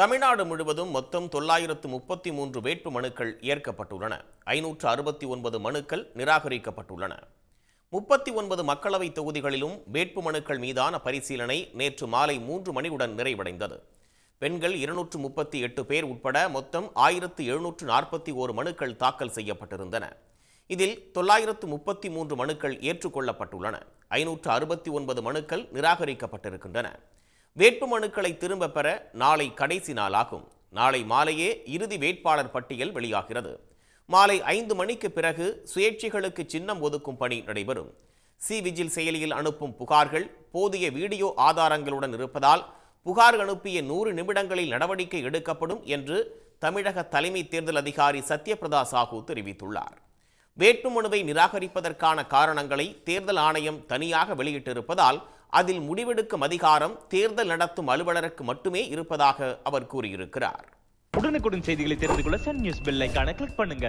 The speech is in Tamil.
தமிழ்நாடு முழுவதும் மொத்தம் தொள்ளாயிரத்து முப்பத்தி மூன்று வேட்பு மனுக்கள் ஏற்கப்பட்டுள்ளன. ஐநூற்று அறுபத்தி ஒன்பது மனுக்கள் நிராகரிக்கப்பட்டுள்ளன. முப்பத்தி ஒன்பது மக்களவைத் தொகுதிகளிலும் வேட்பு மனுக்கள் மீதான பரிசீலனை நேற்று மாலை மூன்று மணியுடன் நிறைவடைந்தது. பெண்கள் இருநூற்று முப்பத்தி எட்டு பேர் உட்பட மொத்தம் ஆயிரத்து எழுநூற்று நாற்பத்தி ஓரு மனுக்கள் தாக்கல் செய்யப்பட்டிருந்தன. இதில் தொள்ளாயிரத்து முப்பத்தி மூன்று மனுக்கள் ஏற்றுக்கொள்ளப்பட்டுள்ளன. ஐநூற்று அறுபத்தி ஒன்பது மனுக்கள் நிராகரிக்கப்பட்டிருக்கின்றன. வேட்புமனுக்களை திரும்ப பெற நாளை கடைசி நாளாகும். நாளை மாலையே இறுதி வேட்பாளர் பட்டியல் வெளியாகிறது. மாலை ஐந்து மணிக்கு பிறகு சுயேட்சைகளுக்கு சின்னம் ஒதுக்கும் பணி நடைபெறும். சி விஜில் செயலியில் அனுப்பும் புகார்கள் போதிய வீடியோ ஆதாரங்களுடன் இருப்பதால் புகார் அனுப்பிய நூறு நிமிடங்களில் நடவடிக்கை எடுக்கப்படும் என்று தமிழக தலைமை தேர்தல் அதிகாரி சத்யபிரதா சாஹூ தெரிவித்துள்ளார். வேட்புமனுவை நிராகரிப்பதற்கான காரணங்களை தேர்தல் ஆணையம் தனியாக வெளியிட்டிருப்பதால் அதில் முடிவெடுக்கும் அதிகாரம் தேர்தல் நடத்தும் அலுவலருக்கு மட்டுமே இருப்பதாக அவர் கூறியிருக்கிறார். உடனுக்குடன் செய்திகளை தெரிந்து கொள்ள சன் நியூஸ் பெல் ஐக்கான கிளிக் பண்ணுங்க.